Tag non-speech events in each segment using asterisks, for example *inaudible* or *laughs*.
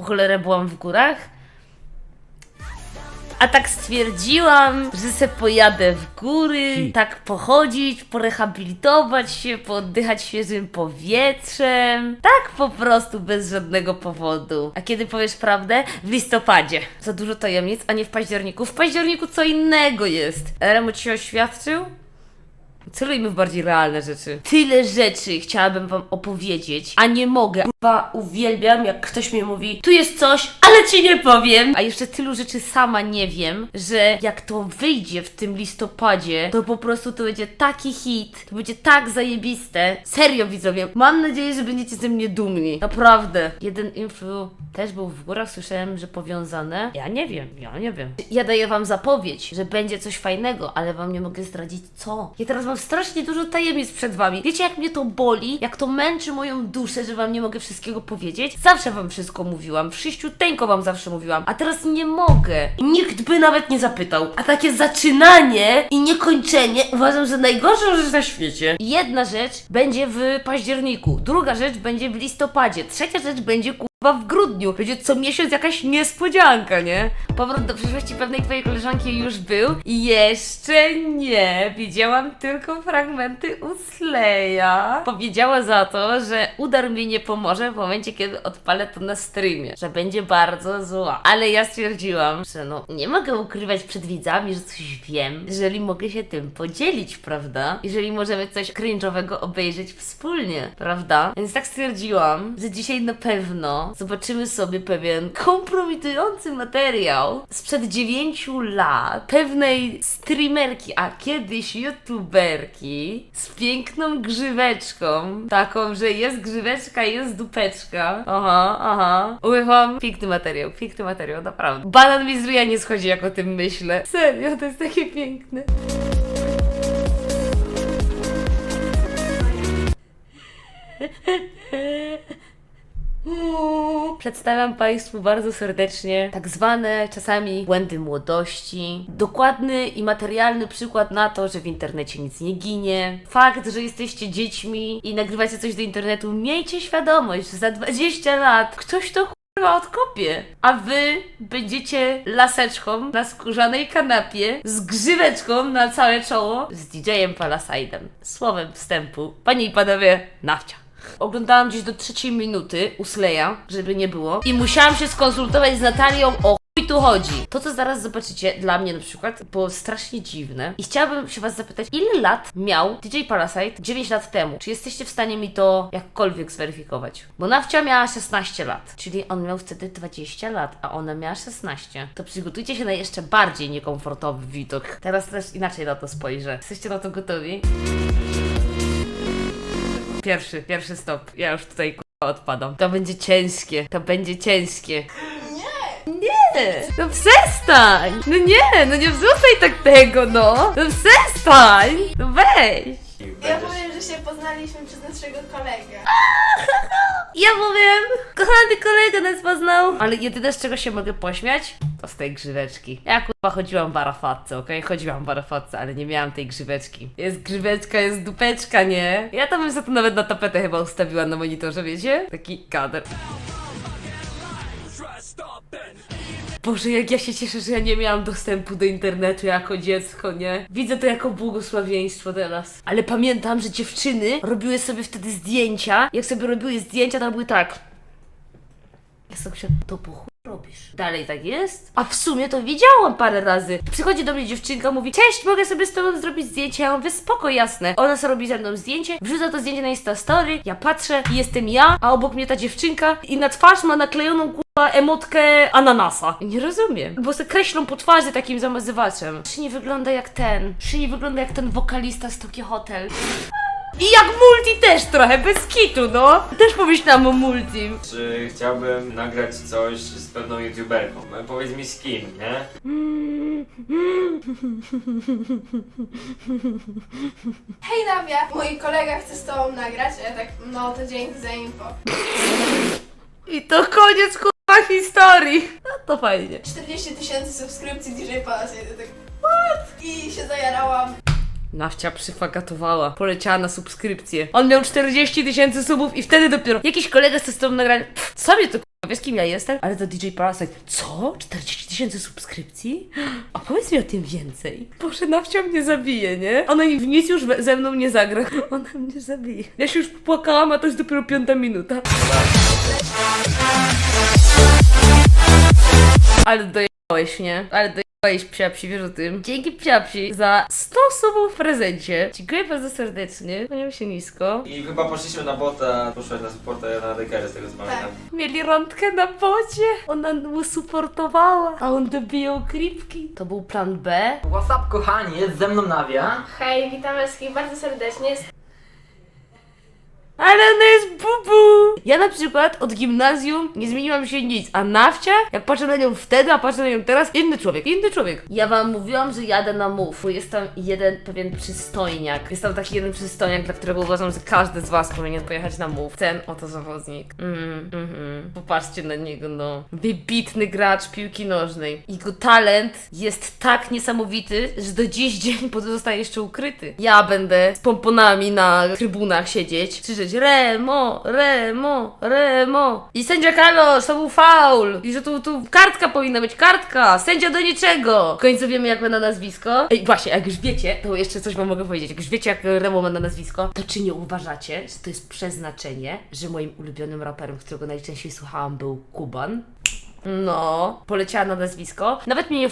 po cholerę byłam w górach. A tak stwierdziłam, że se pojadę w góry, tak pochodzić, porehabilitować się, pooddychać świeżym powietrzem. Tak po prostu, bez żadnego powodu. A kiedy powiesz prawdę? W listopadzie. Za dużo tajemnic, a nie w październiku. W październiku co innego jest. Remo ci oświadczył? Celujmy w bardziej realne rzeczy. Tyle rzeczy chciałabym wam opowiedzieć, a nie mogę. Kurwa, uwielbiam, jak ktoś mi mówi, tu jest coś, ale ci nie powiem. A jeszcze tylu rzeczy sama nie wiem, że jak to wyjdzie w tym listopadzie, to po prostu to będzie taki hit, to będzie tak zajebiste. Serio, widzowie, mam nadzieję, że będziecie ze mnie dumni. Naprawdę. Jeden influ też był w górach, słyszałem, że powiązane. Ja nie wiem, ja nie wiem. Ja daję wam zapowiedź, że będzie coś fajnego, ale wam nie mogę zdradzić co. Ja teraz mam strasznie dużo tajemnic przed wami. Wiecie, jak mnie to boli, jak to męczy moją duszę, że wam nie mogę wszystkiego powiedzieć? Zawsze wam wszystko mówiłam, wszyściuteńko wam zawsze mówiłam, a teraz nie mogę. Nikt by nawet nie zapytał. A takie zaczynanie i niekończenie uważam, że najgorszą rzecz na świecie. Jedna rzecz będzie w październiku, druga rzecz będzie w listopadzie, trzecia rzecz będzie ku Chyba w grudniu. Będzie co miesiąc jakaś niespodzianka, nie? Powrót do przyszłości pewnej twojej koleżanki już był. I jeszcze nie. Widziałam tylko fragmenty u Sleja. Powiedziała za to, że udar mi nie pomoże w momencie, kiedy odpalę to na streamie. Że będzie bardzo zła. Ale ja stwierdziłam, że no nie mogę ukrywać przed widzami, że coś wiem. Jeżeli mogę się tym podzielić, prawda? Jeżeli możemy coś cringe'owego obejrzeć wspólnie, prawda? Więc tak stwierdziłam, że dzisiaj na pewno zobaczymy sobie pewien kompromitujący materiał sprzed 9 lat pewnej streamerki, a kiedyś youtuberki z piękną grzyweczką, taką, że jest grzyweczka, jest dupeczka. Aha, aha. Uływam. Piękny materiał, piękny materiał, naprawdę. Banan mi z nie schodzi, jak o tym myślę. Serio, to jest takie piękne. *laughs* Przedstawiam Państwu bardzo serdecznie tak zwane czasami błędy młodości. Dokładny i materialny przykład na to, że w internecie nic nie ginie. Fakt, że jesteście dziećmi i nagrywacie coś do internetu, miejcie świadomość, że za 20 lat ktoś to chyba odkopie. A wy będziecie laseczką na skórzanej kanapie z grzyweczką na całe czoło z DJ-em Palasajdem. Słowem wstępu, panie i panowie, nawcia. Oglądałam gdzieś do trzeciej minuty u Sleja, żeby nie było. I musiałam się skonsultować z Natalią o chuj tu chodzi. To, co zaraz zobaczycie, dla mnie na przykład, było strasznie dziwne. I chciałabym się Was zapytać, ile lat miał DJ Parasite 9 lat temu? Czy jesteście w stanie mi to jakkolwiek zweryfikować? Bo Nawcia miała 16 lat, czyli on miał wtedy 20 lat, a ona miała 16. To przygotujcie się na jeszcze bardziej niekomfortowy widok. Teraz też inaczej na to spojrzę. Jesteście na to gotowi? Pierwszy, pierwszy stop. Ja już tutaj odpadam. To będzie ciężkie. To będzie ciężkie. Nie! Nie! No przestań! No nie, no nie wrzucaj tak tego, no! No przestań! No weź! Ja powiem, że się poznaliśmy przez naszego kolegę. Ja powiem, kochany kolega nas poznał. Ale jedyne z czego się mogę pośmiać, to z tej grzyweczki. Ja kurwa chodziłam w arafatce, okej? Chodziłam w arafatce, ale nie miałam tej grzyweczki. Jest grzyweczka, jest dupeczka, nie? Ja tam bym sobie to nawet na tapetę chyba ustawiła na monitorze, wiecie? Taki kader. Boże, jak ja się cieszę, że ja nie miałam dostępu do internetu jako dziecko, nie? Widzę to jako błogosławieństwo teraz. Ale pamiętam, że dziewczyny robiły sobie wtedy zdjęcia. Jak sobie robiły zdjęcia, to były tak. Ja sobie myślałam, to po robisz. Dalej tak jest? A w sumie to wiedziałam parę razy. Przychodzi do mnie dziewczynka, mówi, cześć, mogę sobie z tobą zrobić zdjęcie? Ja mówię, spoko, jasne. Ona sobie robi ze mną zdjęcie, wrzuca to zdjęcie na Instastory, ja patrzę i jestem ja, a obok mnie ta dziewczynka i na twarz ma naklejoną emotkę ananasa. Nie rozumiem. Bo se kreślą po twarzy takim zamazywaczem. Czy nie wygląda jak ten? Czy nie wygląda jak ten wokalista z Tokyo Hotel? I jak multi też trochę, bez kitu, no. Też pomyślałam o multim. Czy chciałbym nagrać coś z pewną youtuberką? No, powiedz mi z kim, nie? Hej Nawia, mój kolega chce z tobą nagrać, a ja tak, no to dzięki za info. I to koniec kurwa historii. No to fajnie. 40 tysięcy subskrypcji DJ Palace, ja tak, what? I się zajarałam. Nawcia przyfagatowała. Poleciała na subskrypcję. On miał 40 tysięcy subów i wtedy dopiero jakiś kolega z tobą nagrać. Pff, co mnie to kurwa Wiesz kim ja jestem? Ale to DJ Parasite. Co? 40 tysięcy subskrypcji? A powiedz mi o tym więcej. Boże, nawcia mnie zabije, nie? Ona nic już ze mną nie zagra. *laughs* Ona mnie zabije. Ja się już popłakałam, a to jest dopiero piąta minuta. Ale dojechałeś, nie? Ale dojechałeś, psiapsi, wiesz o tym. Dzięki psiapsi za 100 subów w prezencie. Dziękuję bardzo serdecznie. Kłaniam się nisko. I chyba poszliśmy na bota, poszłaś na supporta, ja na dekerę z tego co pamiętam. Mieli randkę na bocie. Ona mu supportowała, a on dobijał kripki. To był plan B. What's up kochani, jest ze mną Nawia. Hej, witam wszystkich bardzo serdecznie. Ale ona jest bubu! Ja na przykład od gimnazjum nie zmieniłam się nic, a nawcia, jak patrzę na nią wtedy, a patrzę na nią teraz, inny człowiek, inny człowiek. Ja wam mówiłam, że jadę na mów, bo jest tam jeden pewien przystojniak. Jest tam taki jeden przystojniak, dla którego uważam, że każdy z was powinien pojechać na mów. Ten oto zawodnik. Mm, mhm. Popatrzcie na niego, no. Wybitny gracz piłki nożnej. Jego talent jest tak niesamowity, że do dziś dzień *laughs* pozostaje jeszcze ukryty. Ja będę z pomponami na trybunach siedzieć, krzyczeć Remo, Remo, Remo. I sędzia Kalosz, to był faul. I że tu, tu kartka powinna być, kartka. Sędzia do niczego. W końcu wiemy, jak ma na nazwisko. Ej, właśnie, jak już wiecie, to jeszcze coś wam mogę powiedzieć. Jak już wiecie, jak Remo ma na nazwisko, to czy nie uważacie, że to jest przeznaczenie, że moim ulubionym raperem, którego najczęściej słuchałam, był Kuban? No, poleciała na nazwisko. Nawet mnie nie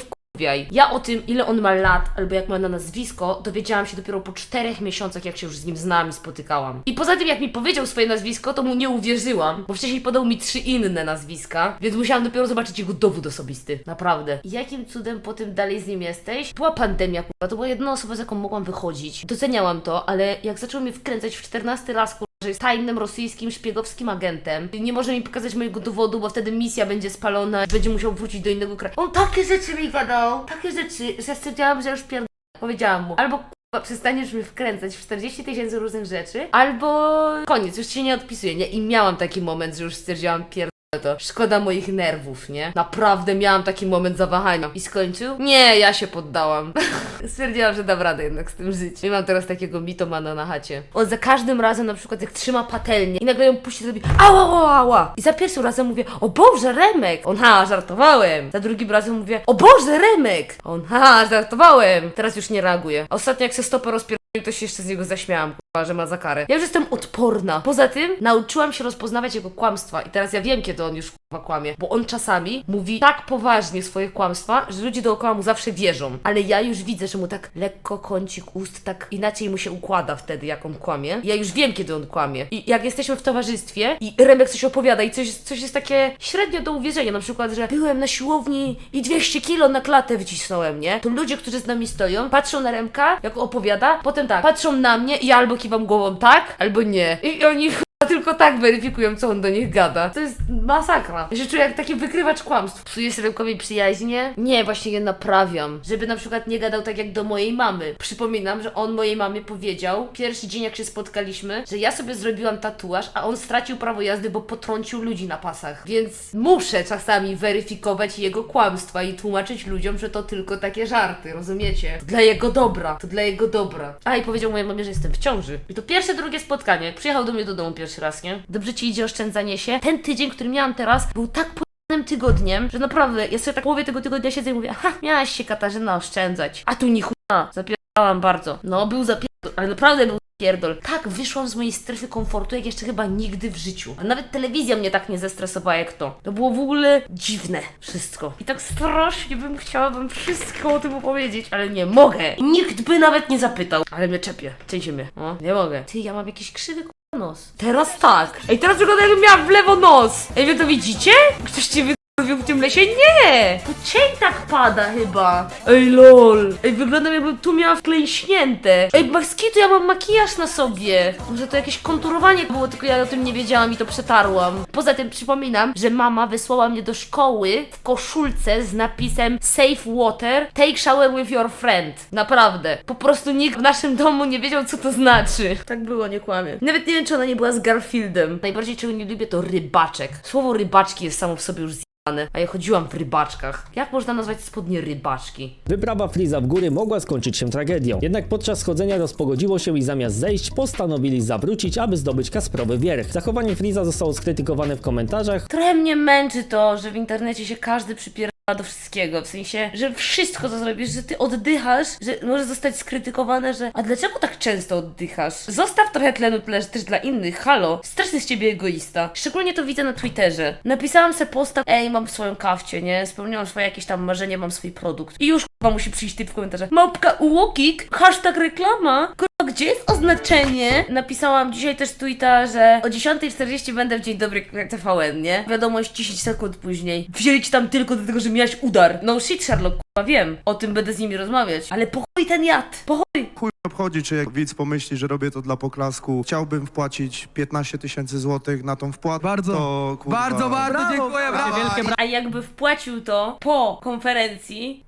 Ja o tym, ile on ma lat, albo jak ma na nazwisko, dowiedziałam się dopiero po czterech miesiącach, jak się już z nim znałam i spotykałam. I poza tym, jak mi powiedział swoje nazwisko, to mu nie uwierzyłam, bo wcześniej podał mi trzy inne nazwiska, więc musiałam dopiero zobaczyć jego dowód osobisty. Naprawdę. Jakim cudem po tym dalej z nim jesteś? Była pandemia, kurwa, to była jedna osoba, z jaką mogłam wychodzić. Doceniałam to, ale jak zaczął mnie wkręcać w 14 raz, że jest tajnym rosyjskim szpiegowskim agentem. Nie może mi pokazać mojego dowodu, bo wtedy misja będzie spalona, będzie musiał wrócić do innego kraju. On takie rzeczy mi gadał, takie rzeczy, że stwierdziłam, że już pierd... Powiedziałam mu, albo k***a, przestaniesz mnie wkręcać w 40 tysięcy różnych rzeczy, albo koniec, już się nie odpisuję, nie? I miałam taki moment, że już stwierdziłam pierd... To szkoda moich nerwów, nie? Naprawdę miałam taki moment zawahania. I skończył? Nie, ja się poddałam. *laughs* Stwierdziłam, że dam radę jednak z tym żyć. I mam teraz takiego mitomana na chacie. On za każdym razem, na przykład, jak trzyma patelnię i nagle ją puści, to ała, ała, ała. I za pierwszym razem mówię, o Boże, Remek. On, ha, żartowałem. Za drugim razem mówię, o Boże, Remek. On, ha, żartowałem. Teraz już nie reaguje. A Ostatnio, jak se stopę rozpier... to się jeszcze z niego zaśmiałam, że ma za karę. Ja już jestem odporna. Poza tym, nauczyłam się rozpoznawać jego kłamstwa i teraz ja wiem, kiedy on już k***a kłamie, bo on czasami mówi tak poważnie swoje kłamstwa, że ludzie dookoła mu zawsze wierzą. Ale ja już widzę, że mu tak lekko kącik ust, tak inaczej mu się układa wtedy, jak on kłamie. Ja już wiem, kiedy on kłamie. I jak jesteśmy w towarzystwie i Remek coś opowiada i coś, coś jest takie średnio do uwierzenia, na przykład, że byłem na siłowni i 200 kilo na klatę wycisnąłem, nie? To ludzie, którzy z nami stoją, patrzą na Remka, jak opowiada, potem tak, patrzą na mnie i albo kiwam głową tak, albo nie. I oni a tylko tak weryfikują, co on do nich gada. To jest masakra. Ja się czuję jak taki wykrywacz kłamstw. Psujesz Remkowi przyjaźnie? Nie, właśnie je naprawiam. Żeby na przykład nie gadał tak jak do mojej mamy. Przypominam, że on mojej mamie powiedział, pierwszy dzień jak się spotkaliśmy, że ja sobie zrobiłam tatuaż, a on stracił prawo jazdy, bo potrącił ludzi na pasach. Więc muszę czasami weryfikować jego kłamstwa i tłumaczyć ludziom, że to tylko takie żarty, rozumiecie? Dla jego dobra. To dla jego dobra. A i powiedział mojej mamie, że jestem w ciąży. I to pierwsze, drugie spotkanie. Przyjechał do mnie do domu pierwszy raz, nie? Dobrze ci idzie oszczędzanie się. Ten tydzień, który miałam teraz, był tak po tygodniem, że naprawdę, ja sobie tak połowie tego tygodnia siedzę i mówię, ha, miałaś się Katarzyna oszczędzać. A tu ni chuja, zapierdałam bardzo. No, był zapierdol, ale naprawdę był zapierdol. Tak, wyszłam z mojej strefy komfortu, jak jeszcze chyba nigdy w życiu. A nawet telewizja mnie tak nie zestresowała jak to. To było w ogóle dziwne wszystko. I tak strasznie bym chciała wam wszystko o tym opowiedzieć, ale nie mogę. Nikt by nawet nie zapytał. Ale mnie czepie, cięcie mnie. O, nie mogę. Ty, ja mam jakiś krzywy nos. Teraz tak. Ej, teraz wygląda jakbym miała w lewo nos. Ej, wy to widzicie? Ktoś ci wy w tym lesie? Nie! To cień tak pada chyba. Ej, lol. Ej, wygląda jakbym tu miała wklęśnięte. Ej, Maskitu, ja mam makijaż na sobie. Może to jakieś konturowanie było, tylko ja o tym nie wiedziałam i to przetarłam. Poza tym przypominam, że mama wysłała mnie do szkoły w koszulce z napisem Safe Water, take shower with your friend. Naprawdę. Po prostu nikt w naszym domu nie wiedział, co to znaczy. Tak było, nie kłamie. Nawet nie wiem, czy ona nie była z Garfieldem. Najbardziej, czego nie lubię, to rybaczek. Słowo rybaczki jest samo w sobie już z. A ja chodziłam w rybaczkach. Jak można nazwać spodnie rybaczki? Wyprawa Friza w góry mogła skończyć się tragedią. Jednak podczas schodzenia rozpogodziło się i zamiast zejść, postanowili zawrócić, aby zdobyć Kasprowy wierch. Zachowanie Friza zostało skrytykowane w komentarzach, Trochę mnie męczy to, że w internecie się każdy przypiera do wszystkiego, w sensie, że wszystko co zrobisz, że ty oddychasz, że może zostać skrytykowane, że a dlaczego tak często oddychasz? Zostaw trochę tlenu tle- też dla innych, halo, straszny z ciebie egoista. Szczególnie to widzę na Twitterze. Napisałam se posta, ej, mam swoją kawcie, nie? Spełniłam swoje jakieś tam marzenie, mam swój produkt. I już chyba musi przyjść typ w komentarzach. Małpka Łokik, hashtag reklama, gdzie jest oznaczenie? Napisałam dzisiaj też tweeta, że o 10.40 będę w Dzień Dobry TVN, nie? Wiadomość 10 sekund później. Wzięli ci tam tylko dlatego, że miałaś udar. No shit, Sherlock, kurwa, wiem. O tym będę z nimi rozmawiać. Ale po chuj ten jad, po chuj. Chuj obchodzi, czy jak widz pomyśli, że robię to dla poklasku. Chciałbym wpłacić 15 tysięcy złotych na tą wpłatę. Bardzo, to, kurwa, bardzo, bardzo dziękuję, brawo! Wielkie A jakby wpłacił to po konferencji,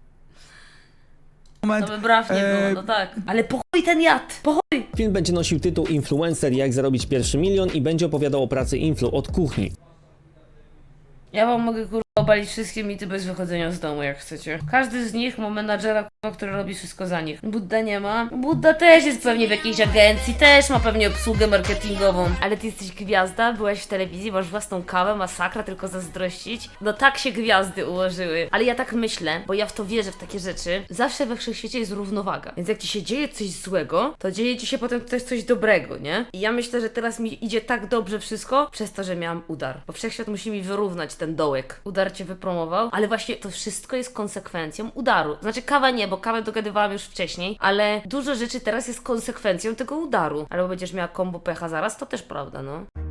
to moment. by braw nie było, no tak. Ale po chuj ten jad, po chuj. Film będzie nosił tytuł Influencer jak zarobić pierwszy milion i będzie opowiadał o pracy influ od kuchni. Ja wam mogę kurwa obalić wszystkie mity bez wychodzenia z domu, jak chcecie. Każdy z nich ma menadżera, który robi wszystko za nich. Budda nie ma. Budda też jest pewnie w jakiejś agencji, też ma pewnie obsługę marketingową. Ale ty jesteś gwiazda, byłaś w telewizji, masz własną kawę, masakra, tylko zazdrościć. No tak się gwiazdy ułożyły. Ale ja tak myślę, bo ja w to wierzę, w takie rzeczy. Zawsze we wszechświecie jest równowaga. Więc jak ci się dzieje coś złego, to dzieje ci się potem też coś dobrego, nie? I ja myślę, że teraz mi idzie tak dobrze wszystko, przez to, że miałam udar. Bo wszechświat musi mi wyrównać ten dołek. Udar cię wypromował, ale właśnie to wszystko jest konsekwencją udaru. Znaczy kawa nie, bo kawę dogadywałam już wcześniej, ale dużo rzeczy teraz jest konsekwencją tego udaru. Albo będziesz miała kombo pecha zaraz, to też prawda, no.